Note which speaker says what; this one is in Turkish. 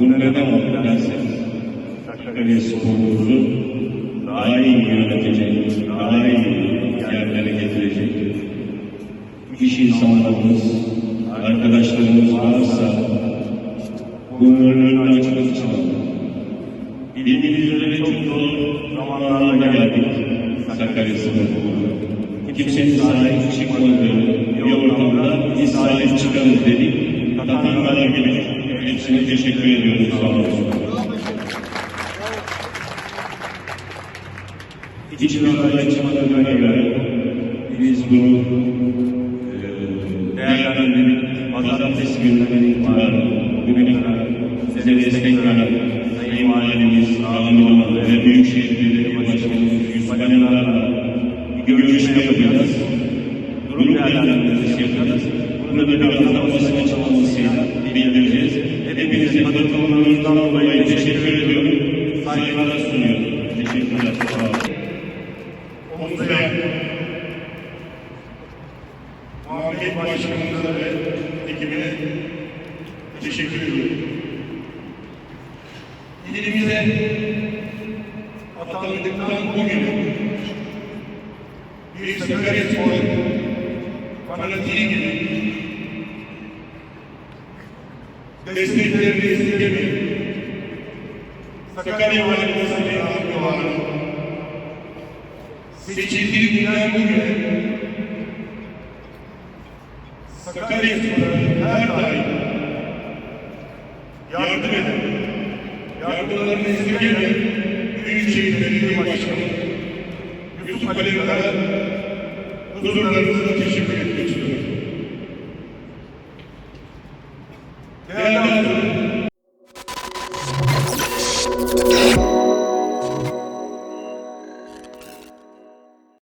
Speaker 1: Bu neden oldu derseniz Sakarya sporumuzu daha iyi yönetecek, daha iyi yerlere getirecek iş insanlarımız, arkadaşlarımız varsa bunların önünü açmak için. Bildiğiniz üzere çok zor zamanlarla geldik Sakarya Spor'una. Kimsenin sahip çıkmadığı bir ortamda biz sahip çıkarız dedik. Tatanlara gelip hepsine teşekkür ediyorum. Sağ olun. Hiç müdahale çıkmadığına göre biz bunu eee, değerlendirdik. Pazartesi günden itibaren bugüne kadar size destek veren Sayın Valimiz, Hanım ve Büyükşehir Belediye Başkanımız Yusuf Alemdar'la bir görüşme yapacağız. Durum değerlendirmesi yapacağız. Bunu da birazdan basın açıklamasıyla bildireceğiz. Hepinize katılımlarınızdan dolayı teşekkür ediyorum. Saygılar sunuyorum. Teşekkürler. Sağ olun.
Speaker 2: Omuzlayan Muhammed Başkanımıza ve ekibine teşekkür ediyorum. İlimize atandıktan bugün bir Sakaryaspor fanatiği gibi desteklerini esirgemeyin. Sakarya Validesi Beyazıt Doğan'ın seçildiği günden bugüne Sakaryaspor'a her daim yardım eden, yardımlarını esirgemeyen Büyükşehir Belediye Başkanı Yusuf Alemdar'a huzurlarınızda teşekkür etmek istiyorum. Obrigado.